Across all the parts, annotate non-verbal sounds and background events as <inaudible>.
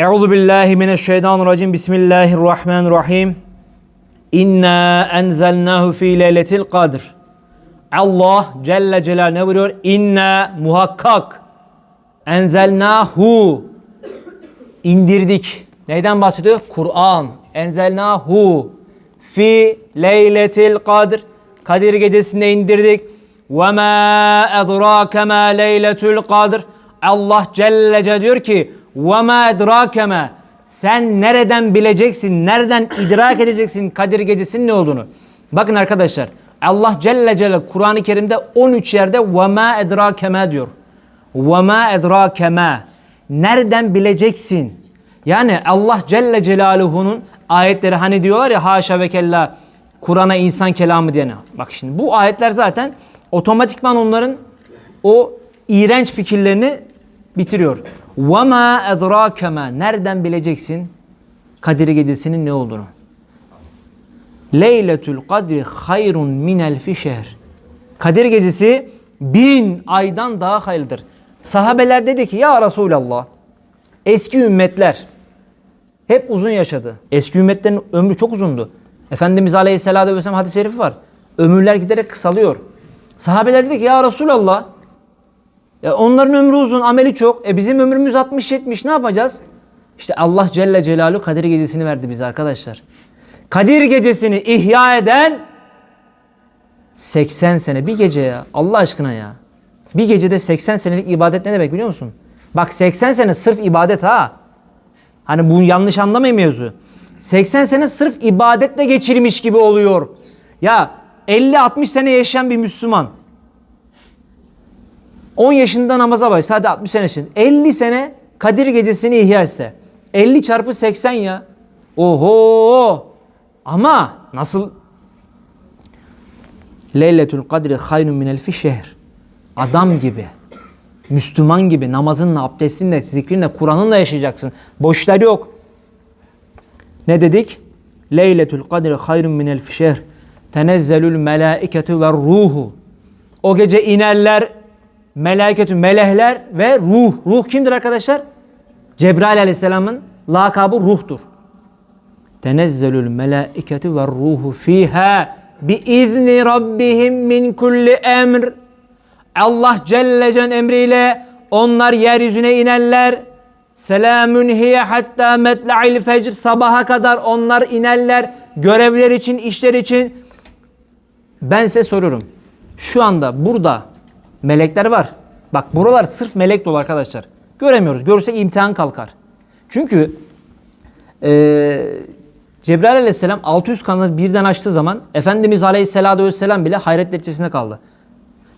Euzu billahi mineşşeytanirracim. Bismillahirrahmanirrahim. İnna enzelnahu fi leyletil kadr. Allah Celle Celal ne buyuruyor? İnna muhakkak enzelnahu indirdik. Neyden bahsediyor? Kur'an. Enzelnahu fi leyletil kadr. Kadir gecesinde indirdik. Ve ma edrake ma leyletul kadr. Allah Celle Celle diyor ki edrake ma sen nereden bileceksin, nereden idrak <coughs> edeceksin Kadir gecesinin ne olduğunu? Bakın arkadaşlar Allah Celle Celle Kur'an-ı Kerim'de 13 yerde edrake ma diyor. Edrake ma nereden bileceksin? Yani Allah Celle Celaluhu'nun ayetleri hani diyorlar ya haşa ve kella Kur'an'a insan kelamı diyene. Bak şimdi bu ayetler zaten otomatikman onların o iğrenç fikirlerini bitiriyor. وَمَا اَدْرَاكَ مَا Nereden bileceksin Kadir Gecesi'nin ne olduğunu? Leyletül kadri hayrun minel fi şehr. Kadir Gecesi bin aydan daha hayırlıdır. Sahabeler dedi ki ya Resulallah eski ümmetler hep uzun yaşadı. Eski ümmetlerin ömrü çok uzundu. Efendimiz Aleyhisselatü Vesselam hadis-i şerifi var. Ömürler giderek kısalıyor. Sahabeler dedi ki ya Resulallah ya onların ömrü uzun, ameli çok. E bizim ömrümüz 60-70 ne yapacağız? İşte Allah Celle Celaluhu Kadir Gecesi'ni verdi bize arkadaşlar. Kadir Gecesi'ni ihya eden 80 sene bir gece ya. Allah aşkına ya. Bir gecede 80 senelik ibadet ne demek biliyor musun? Bak 80 sene sırf ibadet ha. Hani bu yanlış anlamayın mevzu. 80 sene sırf ibadetle geçirmiş gibi oluyor. Ya 50-60 sene yaşayan bir Müslüman 10 yaşında namaza başladı. Hadi 60 sene için. 50 sene Kadir gecesini ihya etse. 50 çarpı 80 ya. Oho. Ama nasıl? Leyletül kadri hayrun minel fi şehr. Adam gibi. Müslüman gibi namazınla, abdestinle, zikrinle, Kur'an'ınla yaşayacaksın. Boşlar yok. Ne dedik? Leyletül kadri hayrun minel fi şehr. Tenezzelül melaiketu ve ruhu. O gece inerler meleketü melehler ve ruh. Ruh kimdir arkadaşlar? Cebrail aleyhisselamın lakabı ruhtur. Tenezzelül melaiketu ve ruhu fiha bi izni rabbihim min kulli emr. Allah Celle Cen emriyle onlar yeryüzüne inerler. Selamün hiye hatta metla'il fecr sabaha kadar onlar inerler. Görevler için, işler için. Ben size soruyorum. Şu anda burada melekler var. Bak buralar sırf melek dolu arkadaşlar. Göremiyoruz. Görsek imtihan kalkar. Çünkü eee Cebrail aleyhisselam 600 kanalı birden açtığı zaman Efendimiz aleyhisselatü vesselam bile hayretler içerisinde kaldı.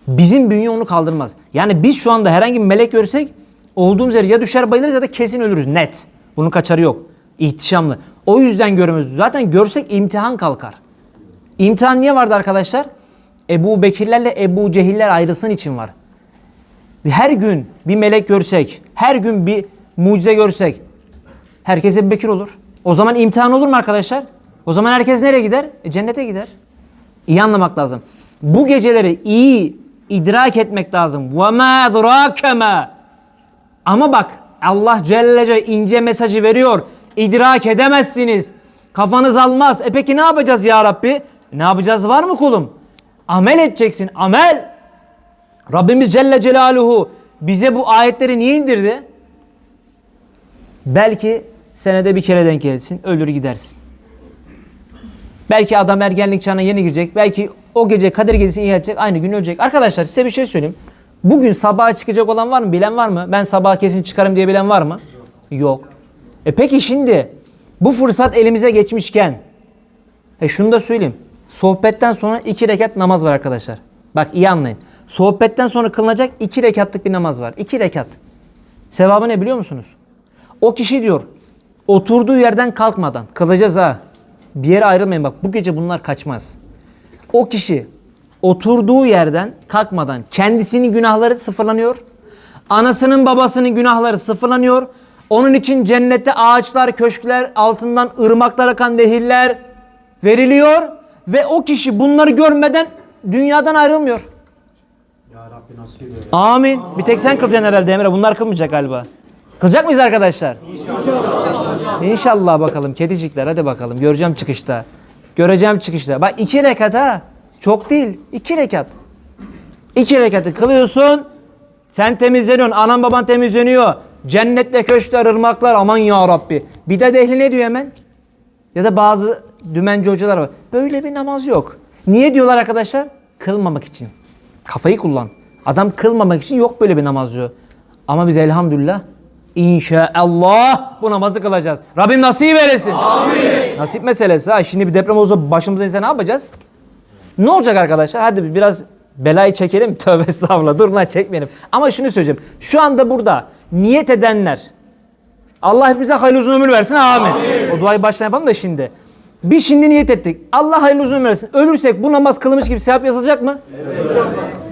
Bizim bünye onu kaldırmaz. Yani biz şu anda herhangi bir melek görsek olduğumuz yere ya düşer bayılırız ya da kesin ölürüz. Net. Bunun kaçarı yok. İhtişamlı. O yüzden göremiyoruz. Zaten görsek imtihan kalkar. İmtihan niye vardı arkadaşlar? Ebu Bekirlerle Ebu Cehiller ayrılsın için var. Her gün bir melek görsek, her gün bir mucize görsek herkes Ebu Bekir olur. O zaman imtihan olur mu arkadaşlar? O zaman herkes nereye gider? E, cennete gider. İyi anlamak lazım. Bu geceleri iyi idrak etmek lazım. وَمَا اَدْرَاكَ Ama bak Allah Celle Celle ince mesajı veriyor. İdrak edemezsiniz. Kafanız almaz. E peki ne yapacağız ya Rabbi? E, ne yapacağız var mı kulum? Amel edeceksin. Amel. Rabbimiz Celle Celaluhu bize bu ayetleri niye indirdi? Belki senede bir kere denk gelsin, ölür gidersin. Belki adam ergenlik çağına yeni girecek. Belki o gece Kadir Gecesi'ni ihya edecek. Aynı gün ölecek. Arkadaşlar size bir şey söyleyeyim. Bugün sabaha çıkacak olan var mı? Bilen var mı? Ben sabaha kesin çıkarım diye bilen var mı? Yok. E peki şimdi bu fırsat elimize geçmişken e şunu da söyleyeyim. Sohbetten sonra iki rekat namaz var arkadaşlar. Bak iyi anlayın. Sohbetten sonra kılınacak iki rekatlık bir namaz var. İki rekat. Sevabı ne biliyor musunuz? O kişi diyor oturduğu yerden kalkmadan kılacağız ha. Bir yere ayrılmayın bak bu gece bunlar kaçmaz. O kişi oturduğu yerden kalkmadan kendisinin günahları sıfırlanıyor. Anasının babasının günahları sıfırlanıyor. Onun için cennette ağaçlar, köşkler, altından ırmaklar akan nehirler veriliyor. Ve o kişi bunları görmeden dünyadan ayrılmıyor. Ya Rabbi nasip eyle. Amin. Bir tek sen kılacaksın herhalde Emre. Bunlar kılmayacak galiba. Kılacak mıyız arkadaşlar? İnşallah. İnşallah bakalım kedicikler hadi bakalım göreceğim çıkışta. Göreceğim çıkışta. Bak iki rekat ha. Çok değil. iki rekat. İki rekatı kılıyorsun. Sen temizleniyorsun. Anan baban temizleniyor. Cennette köşkler, ırmaklar. Aman ya Rabbi. Bir de ehli ne diyor hemen? Ya da bazı dümenci hocalar var. Böyle bir namaz yok. Niye diyorlar arkadaşlar? Kılmamak için. Kafayı kullan. Adam kılmamak için yok böyle bir namaz diyor. Ama biz elhamdülillah inşallah bu namazı kılacağız. Rabbim nasip eylesin. Amin. Nasip meselesi ha. Şimdi bir deprem olsa başımıza inse ne yapacağız? Ne olacak arkadaşlar? Hadi biraz belayı çekelim. <laughs> Tövbe estağfurullah. Dur lan çekmeyelim. Ama şunu söyleyeceğim. Şu anda burada niyet edenler Allah hepimize hayırlı uzun ömür versin. Amin. O duayı baştan yapalım da şimdi. Biz şimdi niyet ettik. Allah hayırlı uzun ömür versin. Ölürsek bu namaz kılmış gibi sevap yazılacak mı?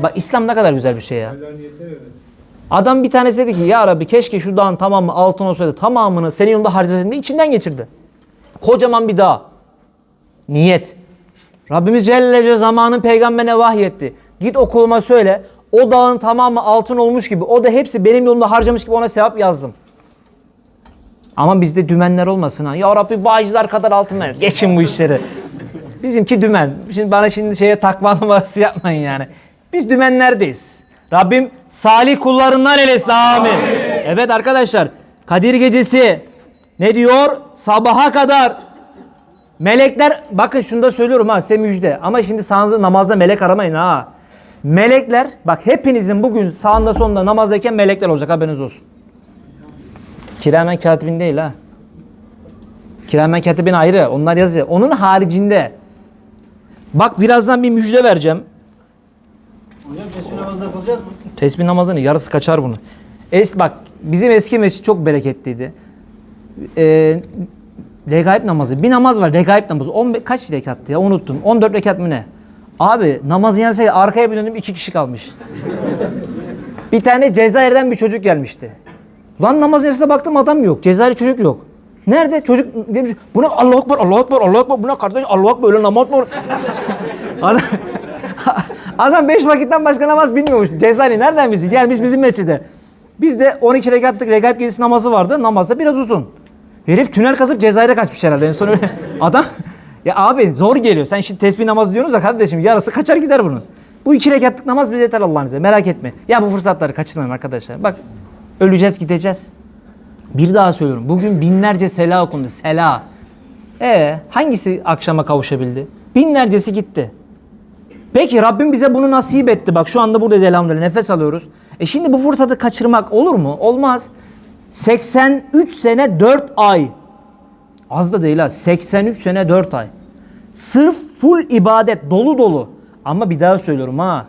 Bak İslam ne kadar güzel bir şey ya. Adam bir tanesi dedi ki ya Rabbi keşke şu dağın tamamı altın olsaydı tamamını senin yolunda harcasaydım içinden geçirdi. Kocaman bir dağ. Niyet. Rabbimiz Celle Celle zamanın peygamberine vahyetti. Git okuluma söyle. O dağın tamamı altın olmuş gibi. O da hepsi benim yolumda harcamış gibi ona sevap yazdım. Ama bizde dümenler olmasın ha. Ya Rabbi bağcılar kadar altın ver. Geçin bu işleri. Bizimki dümen. Şimdi bana şimdi şeye takma numarası yapmayın yani. Biz dümenlerdeyiz. Rabbim salih kullarından eylesin. Amin. Evet arkadaşlar. Kadir gecesi ne diyor? Sabaha kadar Melekler bakın şunu da söylüyorum ha size müjde. Ama şimdi sağınızda namazda melek aramayın ha. Melekler bak hepinizin bugün sağında sonunda namazdayken melekler olacak haberiniz olsun. Kiramen katibin değil ha. Kiramen katibin ayrı. Onlar yazıyor. Onun haricinde bak birazdan bir müjde vereceğim. Hocam tesbih namazında kılacağız mı? Tesbih namazının yarısı kaçar bunu. Es, bak bizim eski mescid çok bereketliydi. Ee, regaib namazı. Bir namaz var regaib namazı. 15, kaç rekattı ya unuttum. 14 rekat mı ne? Abi namazın yanı şey, arkaya bir döndüm iki kişi kalmış. bir tane Cezayir'den bir çocuk gelmişti. Lan namazın yarısına baktım adam yok. Cezayir çocuk yok. Nerede? Çocuk demiş bu ne Allahu Ekber, Allahu Ekber, Allahu Ekber. Bu ne kardeş Allahu Ekber öyle namaz mı <laughs> adam, <laughs> adam beş vakitten başka namaz bilmiyormuş. Cezayir nereden bilsin? Gelmiş bizim mescide. Bizde 12 rekatlık regaib gecesi namazı vardı. Namaz da biraz uzun. Herif tünel kazıp Cezayir'e kaçmış herhalde. En son öyle <laughs> adam ya abi zor geliyor. Sen şimdi tesbih namazı diyorsunuz da kardeşim yarısı kaçar gider bunun. Bu iki rekatlık namaz bize yeter Allah'ın izniyle. Merak etme. Ya bu fırsatları kaçırmayın arkadaşlar. Bak öleceğiz gideceğiz. Bir daha söylüyorum. Bugün binlerce sela okundu. Sela. E hangisi akşama kavuşabildi? Binlercesi gitti. Peki Rabbim bize bunu nasip etti. Bak şu anda buradayız elhamdülillah. Nefes alıyoruz. E şimdi bu fırsatı kaçırmak olur mu? Olmaz. 83 sene 4 ay. Az da değil ha. 83 sene 4 ay. Sırf full ibadet dolu dolu. Ama bir daha söylüyorum ha.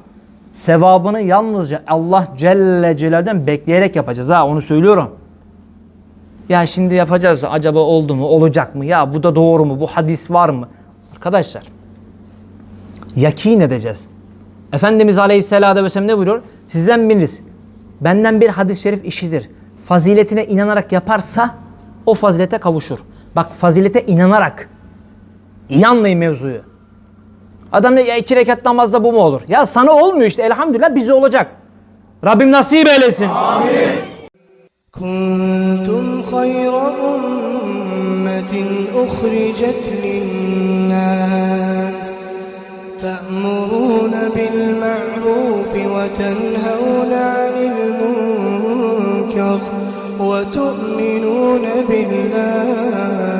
Sevabını yalnızca Allah Celle Celal'den bekleyerek yapacağız ha onu söylüyorum. Ya şimdi yapacağız acaba oldu mu olacak mı ya bu da doğru mu bu hadis var mı? Arkadaşlar yakin edeceğiz. Efendimiz Aleyhisselatü Vesselam ne buyuruyor? Sizden biriniz benden bir hadis-i şerif işidir. Faziletine inanarak yaparsa o fazilete kavuşur. Bak fazilete inanarak. İyi anlayın mevzuyu. Adam ne ya iki rekat namazda bu mu olur? Ya sana olmuyor işte elhamdülillah bize olacak. Rabbim nasip eylesin. كنتم خير أمة أخرجت للناس تأمرون بالمعروف وتنهون عن المنكر وتؤمنون بالله